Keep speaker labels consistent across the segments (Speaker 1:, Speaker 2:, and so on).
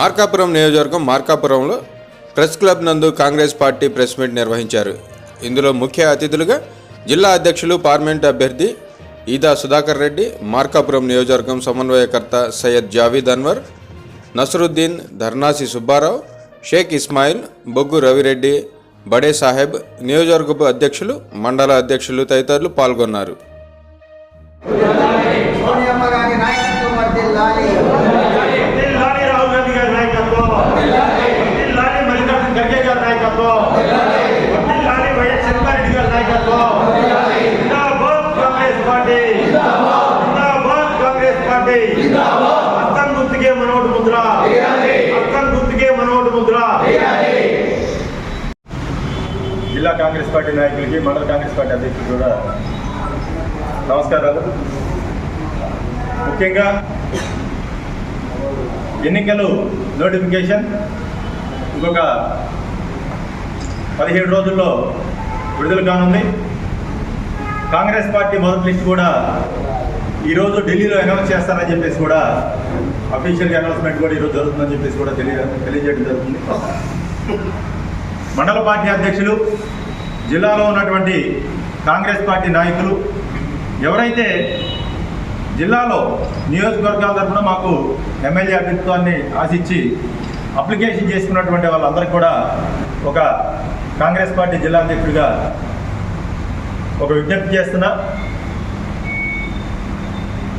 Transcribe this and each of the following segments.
Speaker 1: మార్కాపురం నియోజకవర్గం మార్కాపురంలో press club నందు Congress party press meet నిర్వహించారు. ఇందులో ముఖ్య అతిథులుగా జిల్లా అధ్యక్షులు పార్లమెంట్ అభ్యర్థి ఈదా సుధాకర్ రెడ్డి మార్కాపురం నియోజకవర్గం సమన్వయకర్త సయ్యద్ జావీద్ అన్వర్ నసరుద్దీన్ ధర్నాసి సుబ్బారావు షేక్ ఇస్మాయిల్ బొగ్గు రవిరెడ్డి బడే సాహెబ్ నియోజకవర్గపు అధ్యక్షులు మండల అధ్యక్షులు తదితరులు పాల్గొన్నారు.
Speaker 2: జిల్లా కాంగ్రెస్ పార్టీ నాయకులకి మండల కాంగ్రెస్ పార్టీ అధ్యక్షులు కూడా నమస్కారాలు. ముఖ్యంగా ఎన్నికలు నోటిఫికేషన్ ఇంకొక పదిహేడు రోజుల్లో విడుదల కానుంది. కాంగ్రెస్ పార్టీ మొదటి లిస్ట్ కూడా ఈరోజు ఢిల్లీలో అనౌన్స్ చేస్తారని చెప్పేసి కూడా అఫీషియల్గా అనౌన్స్మెంట్ కూడా ఈరోజు జరుగుతుందని చెప్పేసి కూడా తెలియ తెలియజేయడం జరుగుతుంది. మండల పార్టీ అధ్యక్షులు జిల్లాలో ఉన్నటువంటి కాంగ్రెస్ పార్టీ నాయకులు ఎవరైతే జిల్లాలో నియోజకవర్గాల తరఫున మాకు ఎమ్మెల్యే అభ్యర్థిత్వాన్ని ఆశించి అప్లికేషన్ చేసుకున్నటువంటి వాళ్ళందరికీ కూడా ఒక కాంగ్రెస్ పార్టీ జిల్లా అధ్యక్షుడిగా ఒక విజ్ఞప్తి చేస్తున్నా.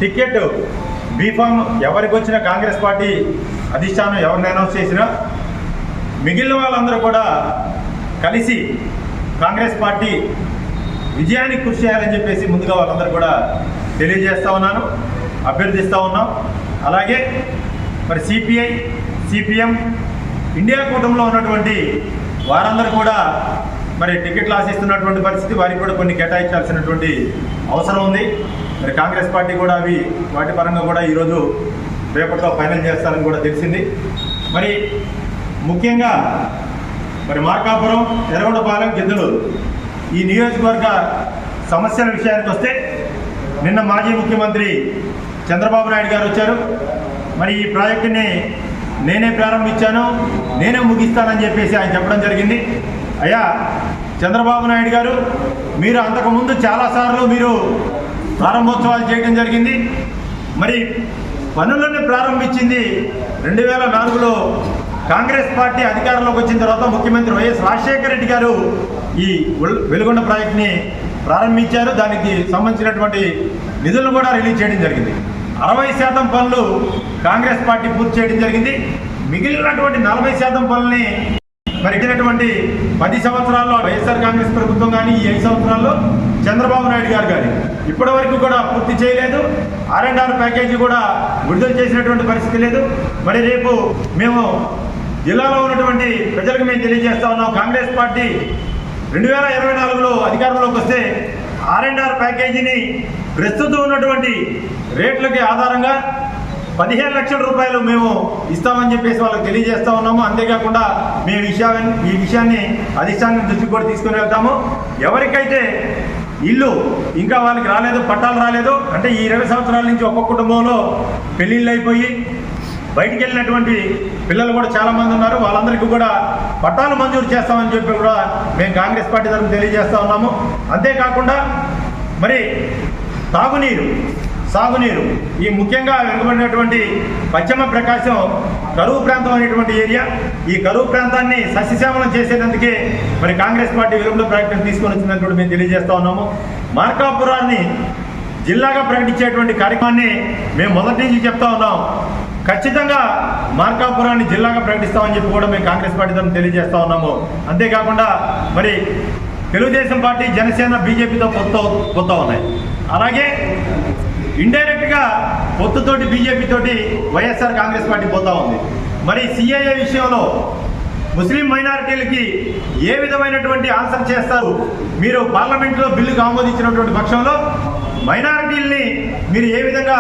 Speaker 2: టికెట్ బీఫామ్ ఎవరికి వచ్చిన కాంగ్రెస్ పార్టీ అధిష్టానం ఎవరిని అనౌన్స్ చేసినా మిగిలిన వాళ్ళందరూ కూడా కలిసి కాంగ్రెస్ పార్టీ విజయానికి కృషి చేయాలని చెప్పేసి ముందుగా వాళ్ళందరూ కూడా తెలియజేస్తూ ఉన్నాను అభ్యర్థిస్తూ ఉన్నాం. అలాగే మరి సిపిఐ సిపిఎం ఇండియా కూటమిలో ఉన్నటువంటి వారందరూ కూడా మరి టికెట్లు ఆశిస్తున్నటువంటి పరిస్థితి వారికి కూడా కొన్ని కేటాయించాల్సినటువంటి అవసరం ఉంది. మరి కాంగ్రెస్ పార్టీ కూడా అవి వాటి పరంగా కూడా ఈరోజు రేపట్లో ఫైనల్ చేస్తారని కూడా తెలిసింది. మరి ముఖ్యంగా మరి మార్కాపురం ఎర్రగొండపాలెం గిద్దలూరు. ఈ నియోజకవర్గ సమస్యల విషయానికి వస్తే నిన్న మాజీ ముఖ్యమంత్రి చంద్రబాబు నాయుడు గారు వచ్చారు. మరి ఈ ప్రాజెక్టుని నేనే ప్రారంభించాను నేనే ముగిస్తానని చెప్పేసి ఆయన చెప్పడం జరిగింది. అయ్యా చంద్రబాబు నాయుడు గారు మీరు అంతకుముందు చాలాసార్లు మీరు ప్రారంభోత్సవాలు చేయడం జరిగింది. మరి పనులను ప్రారంభించింది రెండు వేల నాలుగులో కాంగ్రెస్ పార్టీ అధికారంలోకి వచ్చిన తర్వాత ముఖ్యమంత్రి వైఎస్ రాజశేఖర రెడ్డి గారు ఈ వెల్- వెలుగొండ ప్రాజెక్ట్ని ప్రారంభించారు. దానికి సంబంధించినటువంటి నిధులను కూడా రిలీజ్ చేయడం జరిగింది. అరవై శాతం పనులు కాంగ్రెస్ పార్టీ పూర్తి చేయడం జరిగింది. మిగిలినటువంటి నలభై శాతం పనుల్ని మరి పది సంవత్సరాల్లో వైఎస్ఆర్ కాంగ్రెస్ ప్రభుత్వం కానీ ఈ ఐదు సంవత్సరాల్లో చంద్రబాబు నాయుడు గారు కానీ ఇప్పటి వరకు కూడా పూర్తి చేయలేదు. ఆర్ అండ్ ఆర్ ప్యాకేజీ కూడా విడుదల చేసినటువంటి పరిస్థితి లేదు. మరి రేపు మేము జిల్లాలో ఉన్నటువంటి ప్రజలకు మేము తెలియజేస్తా ఉన్నాం. కాంగ్రెస్ పార్టీ రెండు వేల ఇరవై నాలుగులో అధికారంలోకి వస్తే ఆర్ అండ్ ఆర్ ప్యాకేజీని ప్రస్తుతం ఉన్నటువంటి రేట్లకి ఆధారంగా పదిహేను లక్షల రూపాయలు మేము ఇస్తామని చెప్పేసి వాళ్ళకి తెలియజేస్తా ఉన్నాము. అంతేకాకుండా మేము విషయాన్ని ఈ విషయాన్ని అధిష్టానం దృష్టికి కూడా తీసుకుని వెళ్తాము. ఎవరికైతే ఇల్లు ఇంకా వాళ్ళకి రాలేదు పట్టాలు రాలేదు అంటే ఈ ఇరవై సంవత్సరాల నుంచి ఒక్కొక్క కుటుంబంలో పెళ్ళిళ్ళు అయిపోయి బయటికి వెళ్ళినటువంటి పిల్లలు కూడా చాలామంది ఉన్నారు. వాళ్ళందరికీ కూడా పట్టాలు మంజూరు చేస్తామని చెప్పి కూడా మేము కాంగ్రెస్ పార్టీ తరఫున తెలియజేస్తా ఉన్నాము. అంతేకాకుండా మరి తాగునీరు సాగునీరు ఈ ముఖ్యంగా వెనుకబడినటువంటి పశ్చిమ ప్రకాశం కరువు ప్రాంతం అనేటువంటి ఏరియా ఈ కరువు ప్రాంతాన్ని సస్యశ్యామలం చేసేటందుకే మరి కాంగ్రెస్ పార్టీ విలువలో ప్రకటన తీసుకొని వచ్చిందని కూడా మేము తెలియజేస్తా ఉన్నాము. మార్కాపురాన్ని జిల్లాగా ప్రకటించేటువంటి కార్యక్రమాన్ని మేము మొదటి నుంచి చెప్తా ఉన్నాం. ఖచ్చితంగా మార్కాపురాన్ని జిల్లాగా ప్రకటిస్తామని చెప్పి కూడా మేము కాంగ్రెస్ పార్టీ తరఫున తెలియజేస్తా ఉన్నాము. అంతేకాకుండా మరి తెలుగుదేశం పార్టీ జనసేన బీజేపీతో పొత్తు పొత్తు ఉన్నాయి అలాగే ఇండైరెక్ట్గా పొత్తుతోటి బీజేపీతోటి వైఎస్ఆర్ కాంగ్రెస్ పార్టీ పోతా ఉంది. మరి సిఐఏ విషయంలో ముస్లిం మైనారిటీలకి ఏ విధమైనటువంటి ఆన్సర్ చేస్తారు? మీరు పార్లమెంట్లో బిల్లుకు ఆమోదించినటువంటి పక్షంలో మైనారిటీల్ని మీరు ఏ విధంగా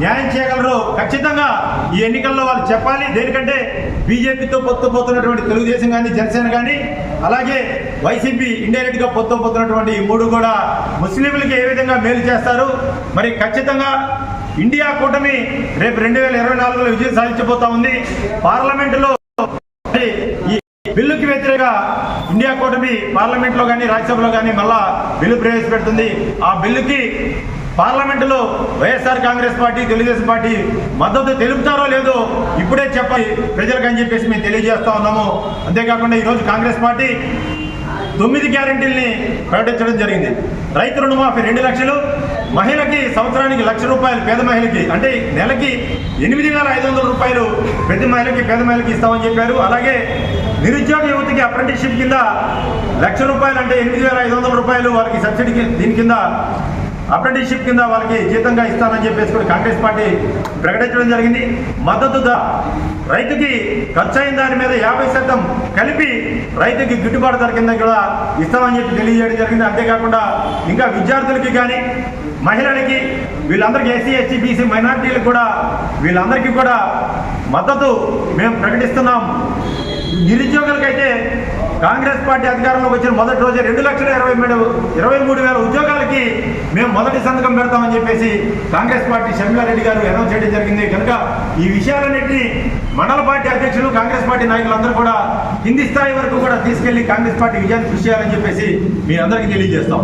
Speaker 2: న్యాయం చేయగలరో ఖచ్చితంగా ఈ ఎన్నికల్లో వాళ్ళు చెప్పాలి. దేనికంటే బీజేపీతో పొత్తు పోతున్నటువంటి తెలుగుదేశం కానీ జనసేన కానీ అలాగే వైసీపీ ఇండైరెక్ట్గా పొత్తు పోతున్నటువంటి ఈ మూడు కూడా ముస్లింలకి ఏ విధంగా మేలు చేస్తారు? మరి ఖచ్చితంగా ఇండియా కూటమి రేపు రెండు వేల ఇరవై నాలుగులో విజయం సాధించబోతా ఉంది. పార్లమెంటులో ఈ బిల్లుకి వ్యతిరేక ఇండియా కూటమి పార్లమెంట్లో కానీ రాజ్యసభలో కానీ మళ్ళా బిల్లు ప్రవేశపెడుతుంది. ఆ బిల్లుకి పార్లమెంటులో YSR Congress party Telugu Desam party మద్దతు తెలుపుతారో లేదో ఇప్పుడే చెప్పాలి. ప్రజలకు అని చెప్పేసి మేము తెలియజేస్తా ఉన్నాము. అంతేకాకుండా ఈరోజు కాంగ్రెస్ పార్టీ తొమ్మిది గ్యారంటీల్ని ప్రకటించడం జరిగింది. రైతు రుణమాఫీ రెండు లక్షలు మహిళకి సంవత్సరానికి లక్ష రూపాయలు పేద మహిళకి అంటే నెలకి ఎనిమిది ఐదు వందల రూపాయలు ప్రతి మహిళకి పేద మహిళకి ఇస్తామని చెప్పారు. అలాగే నిరుద్యోగ అప్రెంటిస్షిప్ కింద లక్ష రూపాయలు అంటే ఎనిమిది వేల ఐదు వందల రూపాయలు వాళ్ళకి సబ్సిడీ దీని కింద అప్రెంటిస్షిప్ కింద వాళ్ళకి జీతంగా ఇస్తానని చెప్పేసి కూడా కాంగ్రెస్ పార్టీ ప్రకటించడం జరిగింది. మద్దతు రైతుకి ఖర్చు అయిన దాని మీద యాభై శాతం కలిపి రైతుకి గిట్టుబాటు ధర కింద కూడా ఇస్తామని చెప్పి తెలియజేయడం జరిగింది. అంతేకాకుండా ఇంకా విద్యార్థులకి కానీ మహిళలకి వీళ్ళందరికీ ఎస్సీ ఎస్టీ బీసీ మైనార్టీలకు కూడా వీళ్ళందరికీ కూడా మద్దతు మేము ప్రకటిస్తున్నాం. నిరుద్యోగులకైతే కాంగ్రెస్ పార్టీ అధికారంలోకి వచ్చిన మొదటి రోజే రెండు లక్షల ఇరవై మూడు ఇరవై మూడు వేల ఉద్యోగాలకి మేము మొదటి సంతకం పెడతామని చెప్పేసి కాంగ్రెస్ పార్టీ షర్మిలారెడ్డి గారు అనౌన్స్ చేయడం జరిగింది. కనుక ఈ విషయాలన్నింటినీ మండల పార్టీ అధ్యక్షులు కాంగ్రెస్ పార్టీ నాయకులందరూ కూడా కింది స్థాయి వరకు కూడా తీసుకెళ్ళి కాంగ్రెస్ పార్టీ విజయాన్ని కృషి చేయాలని చెప్పేసి మీ అందరికీ తెలియజేస్తాం.